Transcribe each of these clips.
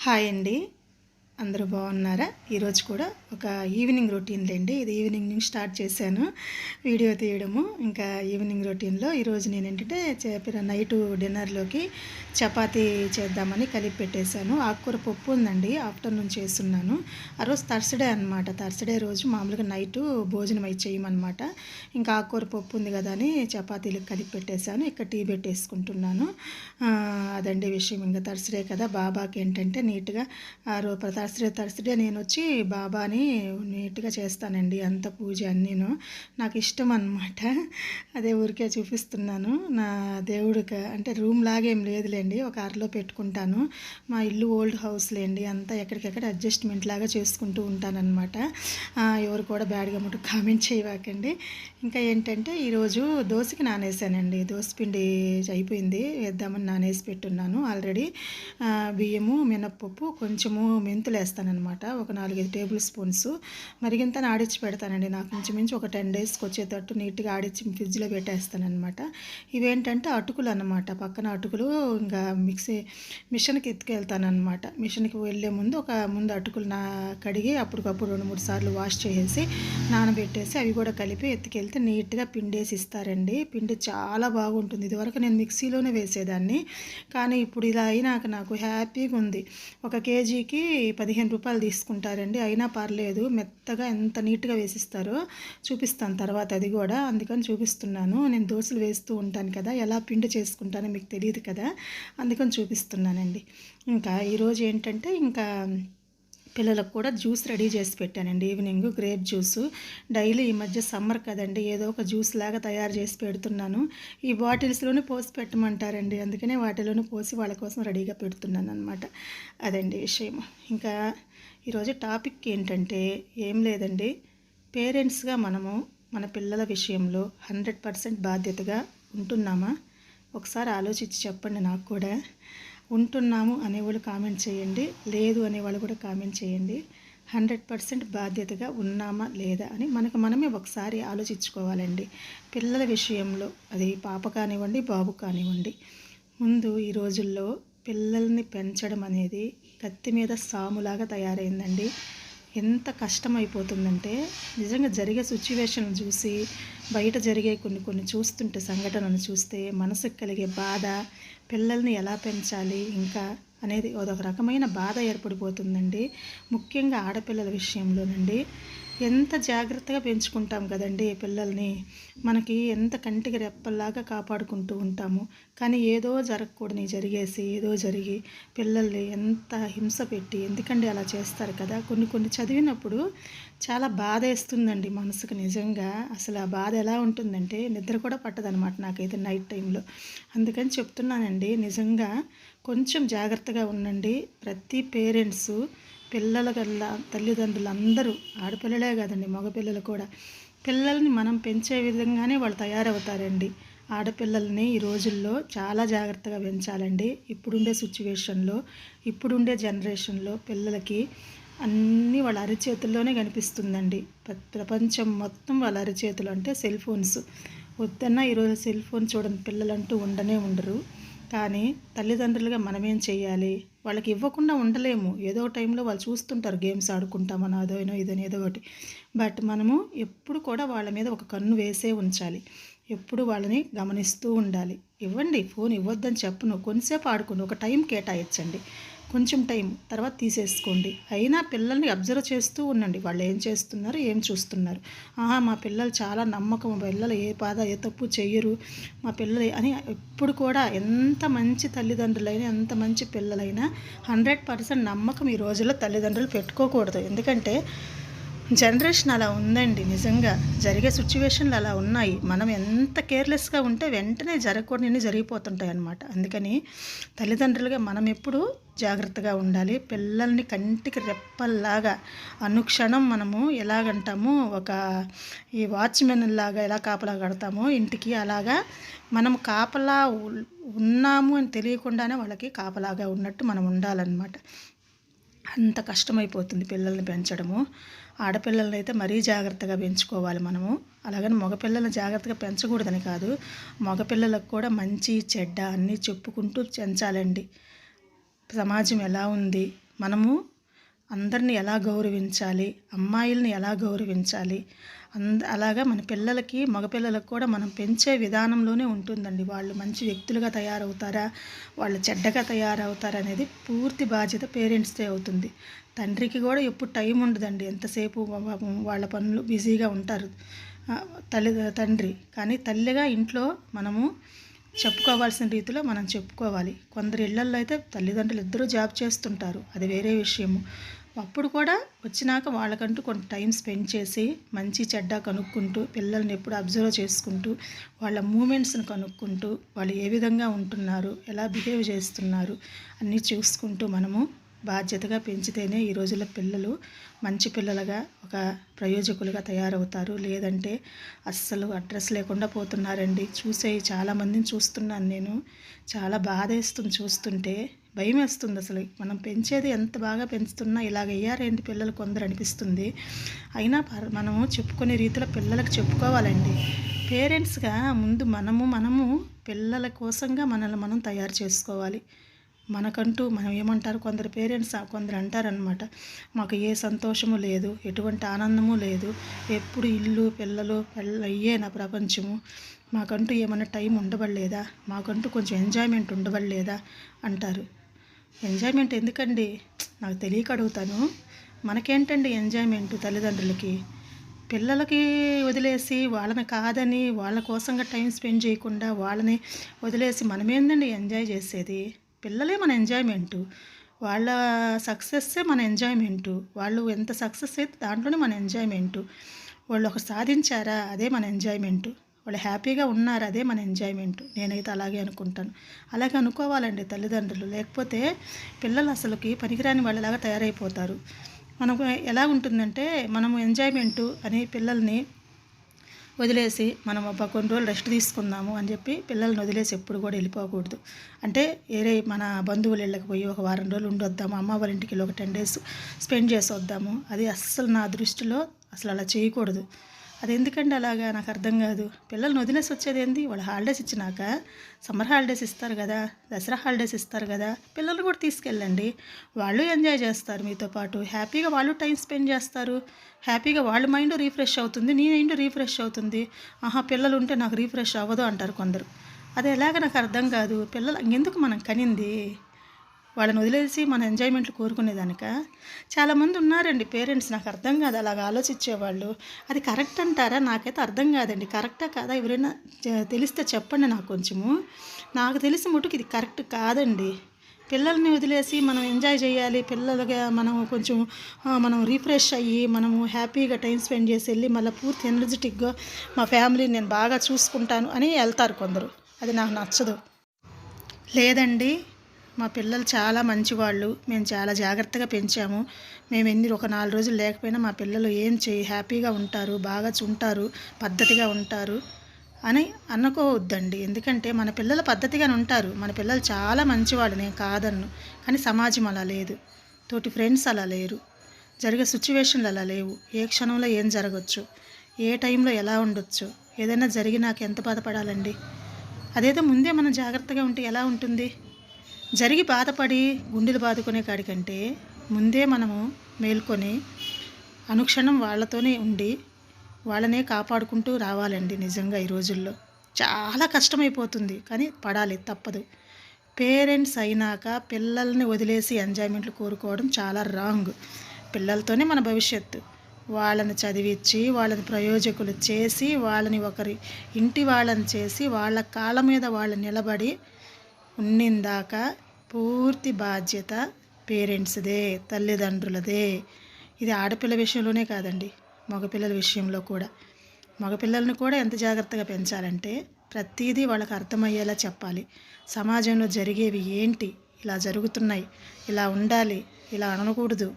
Hi అండి. అందరూ బాగున్నారా? ఈరోజు కూడా ఒక ఈవినింగ్ రొటీన్ లేండి. ఇది ఈవినింగ్ నుంచి స్టార్ట్ చేశాను వీడియో తీయడము. ఇంకా ఈవినింగ్ రొటీన్లో ఈరోజు నేను ఏంటంటే చెప్పిన నైట్ డిన్నర్లోకి చపాతీ చేద్దామని కలిపి పెట్టేశాను. ఆకుకూర పప్పు ఉందండి. ఆఫ్టర్నూన్ చేస్తున్నాను. ఆ రోజు థర్స్డే అనమాట థర్స్డే రోజు మామూలుగా నైట్ భోజనం అయి చేయమన్నమాట. ఇంకా ఆకుకూర పప్పు ఉంది కదా అని చపాతీలకు కలిపి పెట్టేశాను. ఇక్కడ టీ పెట్టేసుకుంటున్నాను. అదండి విషయం. ఇంకా థర్స్డే కదా. బాబాకి ఏంటంటే నీట్గా ఆ రోజు థర్స్డే థర్స్డే నేను వచ్చి బాబాని నీట్గా చేస్తానండి అంత పూజ అన్నీను. నాకు ఇష్టం అనమాట అదే ఊరికే చూపిస్తున్నాను. నా దేవుడికి అంటే రూమ్ లాగేం లేదులేండి ఒక అరలో పెట్టుకుంటాను. మా ఇల్లు ఓల్డ్ హౌస్ లేండి అంతా ఎక్కడికెక్కడ అడ్జస్ట్మెంట్ లాగా చేసుకుంటూ ఉంటానన్నమాట. ఎవరు కూడా బ్యాడ్గా మటు కామెంట్ చేయవాకండి. ఇంకా ఏంటంటే ఈరోజు దోశకి నానేసానండి. దోశపిండి అయిపోయింది వేద్దామని నానేసి పెట్టున్నాను. ఆల్రెడీ బియ్యము మినప్పప్పు కొంచెము మెంతులు వేస్తానమాట ఒక నాలుగైదు టేబుల్ స్పూన్స్. మరిగింత ఆడిచ్చి పెడతానండి. నాకు మించి ఒక టెన్ డేస్కి వచ్చేటట్టు నీట్గా ఆడిచ్చి ఫ్రిడ్జ్లో పెట్టేస్తానమాట ఇవేంటంటే అటుకులు అనమాట పక్కన అటుకులు ఇంకా మిక్సీ మిషన్కి ఎత్తుకెళ్తానమాట మిషన్కి వెళ్ళే ముందు ఒక ముందు అటుకులు నా కడిగి అప్పటికప్పుడు రెండు మూడు సార్లు వాష్ చేసేసి నానబెట్టేసి అవి కూడా కలిపి ఎత్తుకెళ్తే నీట్గా పిండేసి ఇస్తారండి. పిండి చాలా బాగుంటుంది. ఇదివరకు నేను మిక్సీలోనే వేసేదాన్ని. కానీ ఇప్పుడు ఇలా అయినాక నాకు హ్యాపీగా ఉంది ఒక కేజీకి పదిహేను రూపాయలు తీసుకుంటారండి. అయినా పర్లేదు మెత్తగా ఎంత నీట్గా వేసిస్తారో చూపిస్తాను తర్వాత అది కూడా. అందుకని చూపిస్తున్నాను. నేను దోశలు వేస్తూ ఉంటాను కదా ఎలా పిండి చేసుకుంటానో మీకు తెలియదు కదా అందుకని చూపిస్తున్నానండి. ఇంకా ఈరోజు ఏంటంటే ఇంకా పిల్లలకు కూడా జ్యూస్ రెడీ చేసి పెట్టానండి. Evening grape juice. డైలీ ఈ మధ్య సమ్మర్ కదండి ఏదో ఒక జ్యూస్ లాగా తయారు చేసి పెడుతున్నాను. ఈ బాటిల్స్లోనే పోసి పెట్టమంటారండి. అందుకనే వాటిలోనే పోసి వాళ్ళ కోసం రెడీగా పెడుతున్నాను అనమాట అదండి విషయం. ఇంకా ఈరోజు టాపిక్ ఏంటంటే ఏం లేదండి. పేరెంట్స్గా మనము మన పిల్లల విషయంలో హండ్రెడ్ పర్సెంట్ బాధ్యతగా ఉంటున్నామా? ఒకసారి ఆలోచించి చెప్పండి నాకు కూడా. ఉంటున్నాము అనేవాళ్ళు కామెంట్ చేయండి. లేదు అనేవాళ్ళు కూడా కామెంట్ చేయండి. హండ్రెడ్ పర్సెంట్ బాధ్యతగా ఉన్నామా లేదా అని మనకు మనమే ఒకసారి ఆలోచించుకోవాలండి. పిల్లల విషయంలో అది పాప కానివ్వండి బాబు కానివ్వండి ముందు ఈ రోజుల్లో పిల్లల్ని పెంచడం అనేది కత్తి మీద సాములాగా తయారైందండి. ఎంత కష్టమైపోతుందంటే నిజంగా జరిగే సిచ్యువేషన్ చూసి బయట జరిగే కొన్ని కొన్ని చూస్తుంటే సంఘటనలు చూస్తే మనసుకు కలిగే బాధ పిల్లల్ని ఎలా పెంచాలి ఇంకా అనేది అదొక రకమైన బాధ ఏర్పడిపోతుందండి. ముఖ్యంగా ఆడపిల్లల విషయంలోనండి. ఎంత జాగ్రత్తగా పెంచుకుంటాం కదండి పిల్లల్ని? మనకి ఎంత కంటికి రెప్పల్లాగా కాపాడుకుంటూ ఉంటాము. కానీ ఏదో జరగకూడని జరిగేసి ఏదో జరిగి పిల్లల్ని ఎంత హింస పెట్టి ఎందుకండి అలా చేస్తారు కదా? కొన్ని కొన్ని చదివినప్పుడు చాలా బాధ వేస్తుందండి మనసుకు నిజంగా. అసలు ఆ బాధ ఎలా ఉంటుందంటే నిద్ర కూడా పట్టదనమాట నాకైతే నైట్ టైంలో. అందుకని చెప్తున్నానండి నిజంగా కొంచెం జాగ్రత్తగా ఉండండి. ప్రతి పేరెంట్స్ పిల్లల కల్లా తల్లిదండ్రులు అందరూ ఆడపిల్లలే కాదండి మగపిల్లలు కూడా. పిల్లల్ని మనం పెంచే విధంగానే వాళ్ళు తయారవుతారండి. ఆడపిల్లల్ని ఈ రోజుల్లో చాలా జాగ్రత్తగా పెంచాలండి. ఇప్పుడుండే సిచ్యువేషన్లో ఇప్పుడుండే జనరేషన్లో పిల్లలకి అన్నీ వాళ్ళ అరిచేతుల్లోనే కనిపిస్తుందండి. ప్ర- ప్రపంచం మొత్తం వాళ్ళ అరిచేతులు అంటే సెల్ ఫోన్స్. వద్దన్నా ఈరోజు సెల్ ఫోన్ చూడని పిల్లలంటూ ఉండనే ఉండరు. కానీ తల్లిదండ్రులుగా మనమేం చేయాలి వాళ్ళకి ఇవ్వకుండా ఉండలేము. ఏదో టైంలో వాళ్ళు చూస్తుంటారు గేమ్స్ ఆడుకుంటామని అదోనో ఇదని ఏదో ఒకటి. బట్ మనము ఎప్పుడు కూడా వాళ్ళ మీద ఒక కన్ను వేసే ఉంచాలి. ఎప్పుడు వాళ్ళని గమనిస్తూ ఉండాలి. ఇవ్వండి ఫోన్ ఇవ్వద్దని చెప్పను. కొంతసేపు ఆడుకోండి. ఒక టైం కేటాయించండి. కొంచెం టైం తర్వాత తీసేసుకోండి. అయినా పిల్లల్ని అబ్జర్వ్ చేస్తూ ఉండండి. వాళ్ళు ఏం చేస్తున్నారు ఏం చూస్తున్నారు. ఆహా మా పిల్లలు చాలా నమ్మకం. మా పిల్లలు ఏ బాధ ఏ తప్పు చెయ్యరు మా పిల్లలు అని ఎప్పుడు కూడా ఎంత మంచి తల్లిదండ్రులైనా ఎంత మంచి పిల్లలైనా హండ్రెడ్ పర్సెంట్ నమ్మకం ఈ రోజుల్లో తల్లిదండ్రులు పెట్టుకోకూడదు. ఎందుకంటే జనరేషన్ అలా ఉందండి నిజంగా. జరిగే సిచ్యువేషన్లు అలా ఉన్నాయి. మనం ఎంత కేర్లెస్గా ఉంటే వెంటనే జరగకూడని జరిగిపోతుంటాయి అన్నమాట. అందుకని తల్లిదండ్రులుగా మనం ఎప్పుడు జాగ్రత్తగా ఉండాలి. పిల్లల్ని కంటికి రెప్పల్లాగా అనుక్షణం మనము ఎలాగంటాము? ఒక ఈ వాచ్మెన్ లాగా ఎలా కాపలా కడతామో? ఇంటికి అలాగా మనం కాపలా ఉన్నాము అని తెలియకుండానే వాళ్ళకి కాపలాగా ఉన్నట్టు మనం ఉండాలన్నమాట. అంత కష్టమైపోతుంది పిల్లల్ని పెంచడము. ఆడపిల్లల్ని అయితే మరీ జాగ్రత్తగా పెంచుకోవాలి మనము. అలాగని మగపిల్లల్ని జాగ్రత్తగా పెంచకూడదని కాదు. మగపిల్లలకు కూడా మంచి చెడ్డ అన్నీ చెప్పుకుంటూ పెంచాలండి. సమాజం ఎలా ఉంది? మనము అందరిని ఎలా గౌరవించాలి? అమ్మాయిల్ని ఎలా గౌరవించాలి? అంద అలాగా మన పిల్లలకి మగపిల్లలకు కూడా మనం పెంచే విధానంలోనే ఉంటుందండి. వాళ్ళు మంచి వ్యక్తులుగా తయారవుతారా? వాళ్ళు చెడ్డగా తయారవుతారా అనేది పూర్తి బాధ్యత పేరెంట్స్దే అవుతుంది. తండ్రికి కూడా ఎప్పుడు టైం ఉండదండి. ఎంతసేపు వాళ్ళ పనులు బిజీగా ఉంటారు. తల్లి తండ్రి. కానీ తల్లిగా ఇంట్లో మనము చెప్పుకోవాల్సిన రీతిలో మనం చెప్పుకోవాలి. కొందరు ఇళ్ళల్లో అయితే తల్లిదండ్రులు ఇద్దరూ జాబ్ చేస్తుంటారు. అది వేరే విషయము. అప్పుడు కూడా వచ్చినాక వాళ్ళకంటూ కొంత టైం స్పెండ్ చేసి మంచి చెడ్డ కనుక్కుంటూ పిల్లల్ని ఎప్పుడు అబ్జర్వ్ చేసుకుంటూ వాళ్ళ మూమెంట్స్ని కనుక్కుంటూ వాళ్ళు ఏ విధంగా ఉంటున్నారు ఎలా బిహేవ్ చేస్తున్నారు అన్నీ చూసుకుంటూ మనము బాధ్యతగా పెంచితేనే ఈ రోజుల్లో పిల్లలు మంచి పిల్లలుగా ఒక ప్రయోజకులుగా తయారవుతారు. లేదంటే అస్సలు అడ్రస్ లేకుండా పోతున్నారండి. చూసే చాలామందిని చూస్తున్నాను నేను. చాలా బాధేస్తుంది చూస్తుంటే. భయం వేస్తుంది అసలు మనం పెంచేది ఎంత బాగా పెంచుతున్నా ఇలాగ అయ్యారేంటి పిల్లలు కొందరు అనిపిస్తుంది. అయినా పర్- మనము చెప్పుకునే రీతిలో పిల్లలకు చెప్పుకోవాలండి. పేరెంట్స్గా ముందు మనము మనము పిల్లల కోసంగా మనల్ని మనం తయారు చేసుకోవాలి. మనకంటూ మనం ఏమంటారు? కొందరు పేరెంట్స్ కొందరు అంటారనమాట మాకు ఏ సంతోషము లేదు ఎటువంటి ఆనందము లేదు ఎప్పుడు ఇల్లు పిల్లలు పిల్ల అయ్యే నా ప్రపంచము. మాకంటూ ఏమైనా టైం ఉండబడలేదా? మాకంటూ కొంచెం ఎంజాయ్మెంట్ ఉండబడలేదా? అంటారు. ఎంజాయ్మెంట్ ఎందుకండి? నాకు తెలియక అడుగుతాను. మనకేంటండి ఎంజాయ్మెంట్ తల్లిదండ్రులకి? పిల్లలకి వదిలేసి వాళ్ళని కాదని వాళ్ళ కోసంగా టైం స్పెండ్ చేయకుండా వాళ్ళని వదిలేసి మనమేందండి ఎంజాయ్ చేసేది? పిల్లలే మన ఎంజాయ్మెంటు వాళ్ళ సక్సెస్సే మన ఎంజాయ్మెంటు వాళ్ళు ఎంత సక్సెస్ అయితే దాంట్లోనే మన ఎంజాయ్మెంటు వాళ్ళు ఒక సాధించారా? అదే మన ఎంజాయ్మెంటు వాళ్ళు హ్యాపీగా ఉన్నారు అదే మన ఎంజాయ్మెంట్. నేనైతే అలాగే అనుకుంటాను. అలాగే అనుకోవాలండి తల్లిదండ్రులు. లేకపోతే పిల్లలు అసలుకి పనికిరాని వాళ్ళలాగా తయారైపోతారు. మనకు ఎలా ఉంటుందంటే మనము ఎంజాయ్మెంటు అని పిల్లల్ని వదిలేసి మనం ఒక కొన్ని రోజులు రెస్ట్ తీసుకుందాము అని చెప్పి పిల్లల్ని వదిలేసి ఎప్పుడు కూడా వెళ్ళిపోకూడదు. అంటే ఏరే మన బంధువులు వెళ్ళకపోయి ఒక వారం రోజులు ఉండొద్దాము అమ్మ వాళ్ళ ఇంటికి వెళ్ళి ఒక టెన్ డేస్ స్పెండ్ చేసి వద్దాము అది అస్సలు నా దృష్టిలో అసలు అలా చేయకూడదు. అది ఎందుకండి అలాగా? నాకు అర్థం కాదు. పిల్లల్ని వదిలేసి వచ్చేది ఏంది వాళ్ళు హాలిడేస్ ఇచ్చినాక సమ్మర్ హాలిడేస్ ఇస్తారు కదా? దసరా హాలిడేస్ ఇస్తారు కదా? పిల్లల్ని కూడా తీసుకెళ్ళండి. వాళ్ళు ఎంజాయ్ చేస్తారు మీతో పాటు. హ్యాపీగా వాళ్ళు టైం స్పెండ్ చేస్తారు. హ్యాపీగా వాళ్ళ మైండ్ రీఫ్రెష్ అవుతుంది. నీ మైండ్ రీఫ్రెష్ అవుతుంది. ఆహా పిల్లలు ఉంటే నాకు రీఫ్రెష్ అవ్వదు అంటారు కొందరు. అది ఎలాగ? నాకు అర్థం కాదు. పిల్లలు ఎందుకు మనం కనింది? వాళ్ళని వదిలేసి మన ఎంజాయ్మెంట్లు కోరుకునేదానిక. చాలామంది ఉన్నారండి పేరెంట్స్ నాకు అర్థం కాదు అలాగ ఆలోచించేవాళ్ళు. అది కరెక్ట్ అంటారా? నాకైతే అర్థం కాదండి. కరెక్టా కాదా? ఎవరైనా తెలిస్తే చెప్పండి నాకు కొంచెము. నాకు తెలిసి ముట్టుకు ఇది కరెక్ట్ కాదండి. పిల్లల్ని వదిలేసి మనం ఎంజాయ్ చేయాలి. పిల్లలుగా మనం కొంచెం మనం రీఫ్రెష్ అయ్యి మనము హ్యాపీగా టైం స్పెండ్ చేసి వెళ్ళి మళ్ళీ పూర్తి ఎనర్జెటిక్గా మా ఫ్యామిలీని నేను బాగా చూసుకుంటాను అని వెళ్తారు కొందరు. అది నాకు నచ్చదు. లేదండి. మా పిల్లలు చాలా మంచివాళ్ళు. మేము చాలా జాగ్రత్తగా పెంచాము. మేము ఎన్ని ఒక నాలుగు రోజులు లేకపోయినా మా పిల్లలు ఏం చేయి హ్యాపీగా ఉంటారు బాగా ఉంటారు పద్ధతిగా ఉంటారు అని అనుకోవద్దండి. ఎందుకంటే మన పిల్లలు పద్ధతిగానే ఉంటారు. మన పిల్లలు చాలా మంచివాళ్ళు. నేను కాదన్ను. కానీ సమాజం అలా లేదు. తోటి ఫ్రెండ్స్ అలా లేరు. జరిగే సిచ్యువేషన్లు అలా లేవు. ఏ క్షణంలో ఏం జరగచ్చు? ఏ టైంలో ఎలా ఉండొచ్చు? ఏదైనా జరిగి నాకు ఎంత బాధపడాలండి? అదేదో ముందే మనం జాగ్రత్తగా ఉంటే ఎలా ఉంటుంది? జరిగి బాధపడి గుండెలు బాదుకునే కాడికంటే ముందే మనము మేల్కొని అనుక్షణం వాళ్ళతోనే ఉండి వాళ్ళనే కాపాడుకుంటూ రావాలండి నిజంగా ఈ రోజుల్లో. చాలా కష్టమైపోతుంది కానీ పడాలి తప్పదు. పేరెంట్స్ అయినాక పిల్లల్ని వదిలేసి ఎంజాయ్మెంట్లు కోరుకోవడం చాలా రాంగ్. పిల్లలతోనే మన భవిష్యత్తు. వాళ్ళని చదివించి వాళ్ళని ప్రయోజకులు చేసి వాళ్ళని ఒకరి ఇంటి వాళ్ళని చేసి వాళ్ళ కాళ్ళ మీద వాళ్ళు నిలబడి ఉన్నిందాక పూర్తి బాధ్యత పేరెంట్స్దే తల్లిదండ్రులదే. ఇది ఆడపిల్ల విషయంలోనే కాదండి మగపిల్లల విషయంలో కూడా. మగపిల్లల్ని కూడా ఎంత జాగ్రత్తగా పెంచాలంటే ప్రతిదీ వాళ్ళకి అర్థమయ్యేలా చెప్పాలి. సమాజంలో జరిగేవి ఏంటి? ఇలా జరుగుతున్నాయి. ఇలా ఉండాలి. ఇలా అనకూడదు.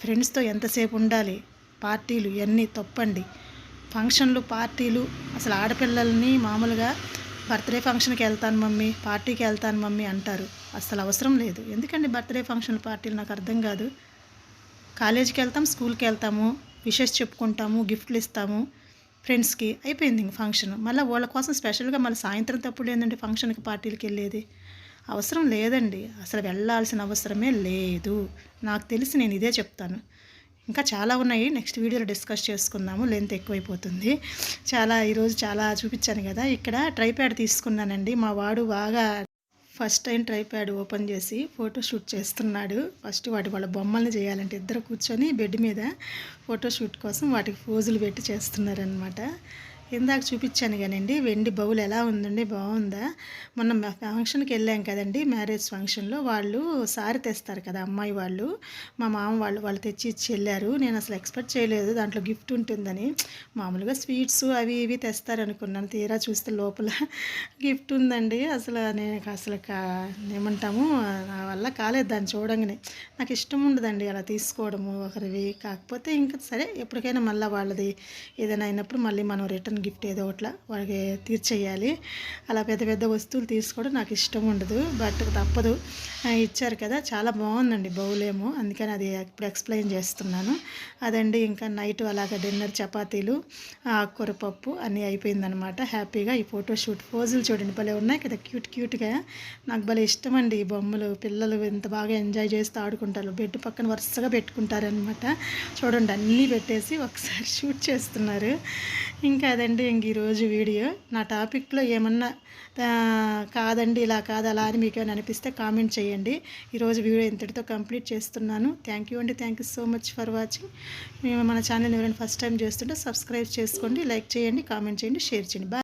ఫ్రెండ్స్తో ఎంతసేపు ఉండాలి? పార్టీలు ఇవన్నీ తప్పండి. ఫంక్షన్లు పార్టీలు అసలు ఆడపిల్లల్ని మామూలుగా బర్త్డే ఫంక్షన్కి వెళ్తాను మమ్మీ పార్టీకి వెళ్తాను మమ్మీ అంటారు. అసలు అవసరం లేదు. ఎందుకండి బర్త్డే ఫంక్షన్ పార్టీలు నాకు అర్థం కాదు. కాలేజీకి వెళ్తాం స్కూల్కి వెళ్తాము విషెస్ చెప్పుకుంటాము గిఫ్ట్లు ఇస్తాము ఫ్రెండ్స్కి అయిపోయింది ఇంక ఫంక్షన్. మళ్ళీ వాళ్ళ కోసం స్పెషల్గా మళ్ళీ సాయంత్రం తప్పుడు ఏంటంటే ఫంక్షన్కి పార్టీలకి వెళ్ళేది? అవసరం లేదండి. అసలు వెళ్ళాల్సిన అవసరమే లేదు. నాకు తెలిసి నేను ఇదే చెప్తాను. ఇంకా చాలా ఉన్నాయి. నెక్స్ట్ వీడియోలో డిస్కస్ చేసుకుందాము. లెంత్ ఎక్కువైపోతుంది. చాలా ఈరోజు చాలా చూపించాను కదా. ఇక్కడ ట్రైప్యాడ్ తీసుకున్నానండి. మా వాడు బాగా ఫస్ట్ టైం ట్రైప్యాడ్ ఓపెన్ చేసి ఫోటోషూట్ చేస్తున్నాడు. ఫస్ట్ వాటి వాళ్ళ బొమ్మల్ని చేయాలంటే ఇద్దరు కూర్చొని బెడ్ మీద ఫోటోషూట్ కోసం వాటికి ఫోజులు పెట్టి చేస్తున్నారనమాట ఇందాక చూపించాను కానండి వెండి బౌల్ ఎలా ఉందండి బాగుందా? మొన్న ఫంక్షన్కి వెళ్ళాం కదండి మ్యారేజ్ ఫంక్షన్లో వాళ్ళు సారి తెస్తారు కదా అమ్మాయి వాళ్ళు మా మామ వాళ్ళు వాళ్ళు తెచ్చి ఇచ్చి వెళ్ళారు. నేను అసలు ఎక్స్పెక్ట్ చేయలేదు దాంట్లో గిఫ్ట్ ఉంటుందని. మామూలుగా స్వీట్స్ అవి ఇవి తెస్తారనుకున్నాను తీరా చూస్తే లోపల గిఫ్ట్ ఉందండి. అసలు నేను అసలు ఏమంటాము నా వల్ల కాలేదు దాన్ని చూడంగానే. నాకు ఇష్టం ఉండదండి అలా తీసుకోవడము ఒకరివి. కాకపోతే ఇంకా సరే ఎప్పటికైనా మళ్ళీ వాళ్ళది ఏదైనా అయినప్పుడు మళ్ళీ మనం రిటర్న్ గిఫ్ట్ ఏదో ఒకట్లా వాళ్ళకి తీర్చేయాలి. అలా పెద్ద పెద్ద వస్తువులు తీసుకోవడం నాకు ఇష్టం ఉండదు బట్ తప్పదు. ఇచ్చారు కదా చాలా బాగుందండి బౌలేమో అందుకని అది ఇప్పుడు ఎక్స్ప్లెయిన్ చేస్తున్నాను. అదండి ఇంకా నైట్ అలాగ డిన్నర్ చపాతీలు ఆకుకూర పప్పు అన్నీ అయిపోయిందనమాట. హ్యాపీగా ఈ ఫోటో షూట్ చూడండి భలే ఉన్నాయి కదా క్యూట్ క్యూట్గా. నాకు భలే ఇష్టం అండి ఈ బొమ్మలు పిల్లలు ఎంత బాగా ఎంజాయ్ చేస్తూ ఆడుకుంటారు. బెడ్ పక్కన వరుసగా పెట్టుకుంటారనమాట. చూడండి అన్నీ పెట్టేసి ఒకసారి షూట్ చేస్తున్నారు. ఇంకా అదే అదండి ఇంక ఈరోజు వీడియో. నా టాపిక్లో ఏమన్నా కాదండి ఇలా కాదు అలా అని మీకు అనిపిస్తే కామెంట్ చేయండి. ఈరోజు వీడియో ఇంతటితో కంప్లీట్ చేస్తున్నాను. థ్యాంక్ యూ అండి. Thank you so much for watching మేము మన ఛానల్ ఎవరైనా ఫస్ట్ టైం చేస్తుంటే సబ్స్క్రైబ్ చేసుకోండి లైక్ చేయండి కామెంట్ చేయండి షేర్ చేయండి. బాయ్